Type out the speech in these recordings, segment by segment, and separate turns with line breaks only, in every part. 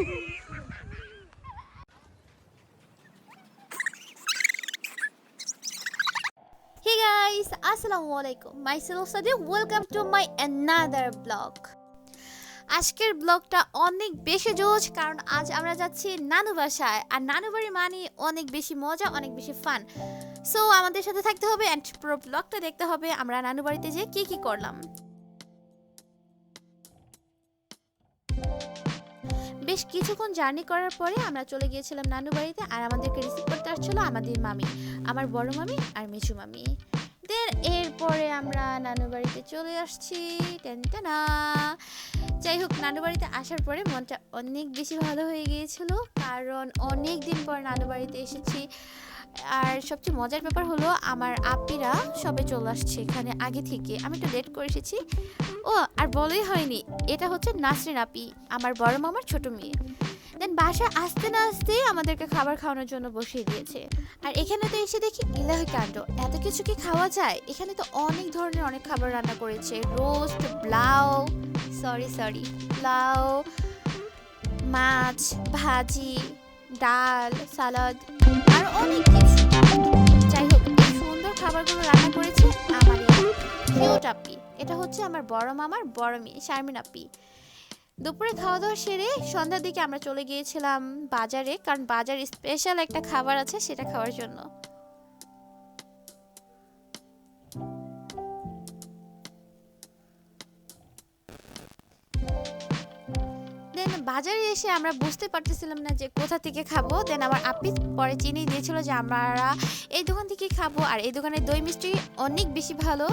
Hey guys, Assalamu alaikum. Myself Sadiq. Welcome to my another vlog. আজকের ব্লগটা অনেক বেশি জোজ কারণ আজ আমরা যাচ্ছি নানু বাসায় আর নানু বাড়ি মানে অনেক বেশি মজা অনেক বেশি ফান সো আমাদের সাথে থাকতে হবে অ্যান্ড পুরো ব্লগটা দেখতে হবে আমরা নানু বাড়িতে যেয়ে কী কী করলাম বেশ কিছুক্ষণ জার্নি করার পরে আমরা চলে গিয়েছিলাম নানু বাড়িতে আর আমাদেরকে রিসিভ করতে আসছিল আমাদের মামি, আমার বড় মামি আর মেচু মামি। দেন এরপরে আমরা নানু বাড়িতে চলে আসছি। টেনটেনা যাই হোক নানু বাড়িতে আসার পরে মনটা অনেক বেশি ভালো হয়ে গিয়েছিল, কারণ অনেক দিন পর নানু বাড়িতে এসেছি। আর সবচেয়ে মজার ব্যাপার হলো, আমার আপিরা সবে চলে আসছে এখানে আগে থেকে। আমি একটু লেট করে এসেছি। ও, আর বলেই হয়নি, এটা হচ্ছে নাসরিন আপি, আমার বড় মামার ছোট মেয়ে। দেন বাসায় আসতে না আসতেই আমাদেরকে খাবার খাওয়ানোর জন্য বসিয়ে দিয়েছে। আর এখানে তো এসে দেখি ইলাহি কাণ্ড। এত কিছু কি খাওয়া যায়? এখানে তো অনেক ধরনের অনেক খাবার রান্না করেছে। রোস্ট ব্লাউ সরি সরি পোলাও, মাছ, ভাজি, ডাল, সালাদ, আর অনেক কিছু। যাই হোক, এই সুন্দর খাবারগুলো রান্না করেছে আমার কিউট আপি এটা হচ্ছে আমার বড় মামার বড় মেয়ে, শারমিন আপি। দুপুরে খাওয়া দাওয়া সেরে সন্ধ্যার দিকে আমরা চলে গিয়েছিলাম বাজারে, কারণ বাজারে স্পেশাল একটা খাবার আছে সেটা খাওয়ার জন্য। দেন বাজারে এসে আমরা বুঝতে পারতেছিলাম না যে কোথা থেকে খাব। দেন আমার আপি পরে চিনি দিয়েছিল যে আমরা এই দোকান থেকে খাব আর এই দোকানের দই মিষ্টি অনেক বেশি ভালো।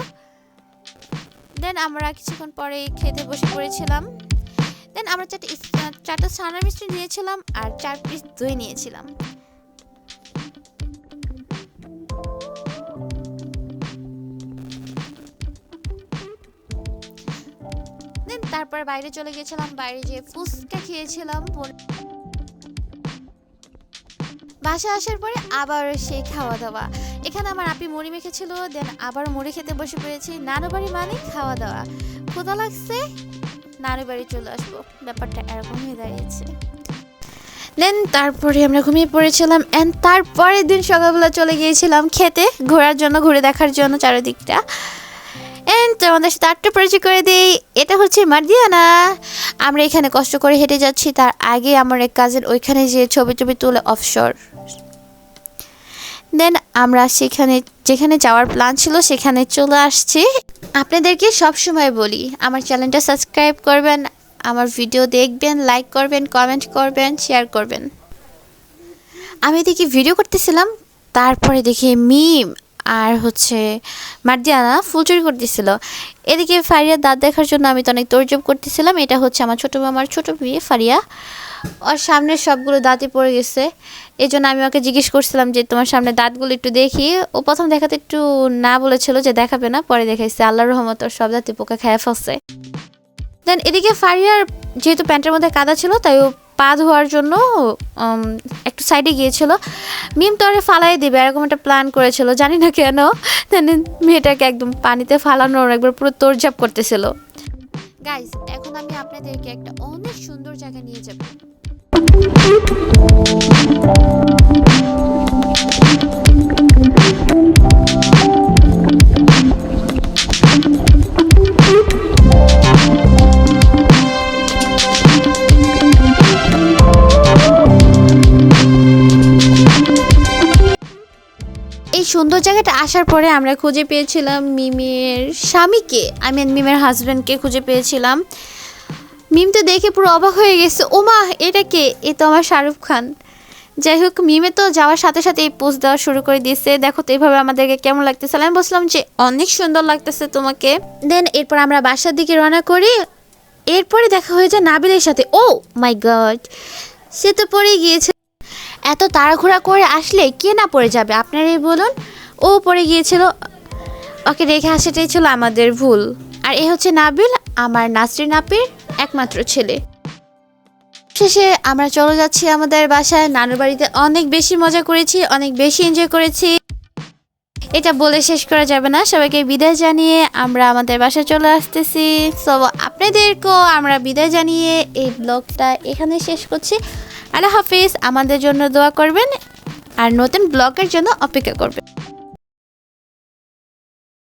দেন আমরা কিছুক্ষণ পরে খেতে বসে পড়েছিলাম। দেন আমরা চারটে চারটা ছানা মিষ্টি নিয়েছিলাম আর চার পিস দই নিয়েছিলাম। দেন তারপর বাইরে চলে গেছিলাম বাইরে যে ফুচকা খেয়েছিলাম বাসা আসার পরে আবার সেই খাওয়া দাওয়া এখানে আমার আপি মুড়ি মেখেছিল দেন আবার মুড়ি খেতে বসে পড়েছি। নানু বাড়ি মানে খাওয়া দাওয়া ক্ষুধা লাগছে নানু বাড়ি চলে আসব। ব্যাপারটা এরকম হয়ে দাঁড়িয়েছে। দেন তারপরে আমরা ঘুমিয়ে পড়েছিলাম অ্যান্ড তারপরের দিন সকালবেলা চলে গিয়েছিলাম খেতে, ঘোরার জন্য, ঘুরে দেখার জন্য চারিদিকটা। এন্ড তোমাদের সাথে আটটা পরিচয় করে দিই, এটা হচ্ছে মার্দিয়ানা। আমরা এখানে কষ্ট করে হেঁটে যাচ্ছি, তার আগে আমার এক কাজের ওইখানে যে ছবি টবি তুলে অফশোর দেন আমরা সেখানে, যেখানে যাওয়ার প্ল্যান ছিল, সেখানে চলে আসছি। আপনাদেরকে সব সময় বলি, আমার চ্যানেলটা সাবস্ক্রাইব করবেন, আমার ভিডিও দেখবেন, লাইক করবেন, কমেন্ট করবেন, শেয়ার করবেন। আমি দেখি ভিডিও করতেছিলাম, তারপরে দেখি মিম আর হচ্ছে মার্দিয়ানা ফুল চুরি করতেছিল। এদিকে ফারিয়ার দাঁত দেখার জন্য আমি তো অনেক তোরজোপ করতেছিলাম, এটা হচ্ছে আমার ছোটো মামার ছোটো মেয়ে ফারিয়া। ওর সামনের সবগুলো দাঁতই পড়ে গেছে। এই জন্য আমি ওকে জিজ্ঞেস করছিলাম যে, তোমার সামনে দাঁতগুলো একটু দেখি। ও প্রথম দেখাতে একটু না বলেছিল যে দেখাবে না, পরে দেখাইছে। আল্লাহর রহমত ওর সব দাঁতে পোকা খেয়ে ফেলছে। দেন এদিকে ফারিয়ার যেহেতু প্যান্টের মধ্যে কাদা ছিল, তাই ও পা ধোয়ার জন্য একটু সাইডে গিয়েছিল। মিম তো ওরে ফালাই দিবে, এরকম একটা প্ল্যান করেছিল, জানি না কেন। দেন মেয়েটাকে একদম পানিতে ফালানোর একবার পুরো তোরঝাপ করতেছিল। গাইজ এখন আমি আপনাদেরকে একটা অনেক সুন্দর জায়গা নিয়ে যাব। সুন্দর জায়গাটা আসার পরে আমরা খুঁজে পেয়েছিলাম মিমের স্বামীকে আই মিন মিমের হাজব্যান্ডকে খুঁজে পেয়েছিলাম। মিম তো দেখে পুরো অবাক হয়ে গেছে, ওমা, এটা কে? এ তো আমার শাহরুখ খান। যাই হোক, মিমে তো যাওয়ার সাথে সাথে এই পোস্ট দেওয়া শুরু করে দিয়েছে, দেখো তো এইভাবে আমাদেরকে কেমন লাগতেছে? আমি বলছিলাম যে, অনেক সুন্দর লাগতেছে তোমাকে। দেন এরপর আমরা বাসার দিকে রওনা করি, এরপরে দেখা হয়ে যায় নাবিলের সাথে। ও মাই গড সে তো পড়ে গিয়েছে। এত তাড়াঘোড়া করে আসলে কে না পড়ে যাবে? আপনারাই বলুন। ও পড়ে গিয়েছিল। ওকে রেখে আসাটাই ছিল আমাদের ভুল। আর এ হচ্ছে নাবিল, আমার নাসরিন আপির একমাত্র ছেলে। শেষে আমরা চলে যাচ্ছি আমাদের বাসায়। নানুর বাড়িতে অনেক বেশি মজা করেছি, অনেক বেশি এনজয় করেছি। এটা বলে শেষ করা যাবে না। সবাইকে বিদায় জানিয়ে আমরা আমাদের বাসায় চলে আসতেছি। সো আপনাদেরকেও আমরা বিদায় জানিয়ে এই ব্লগটা এখানে শেষ করছি। আল্লাহ হাফিজ আমাদের জন্য দোয়া করবেন আর নতুন ব্লগের জন্য অপেক্ষা করবেন।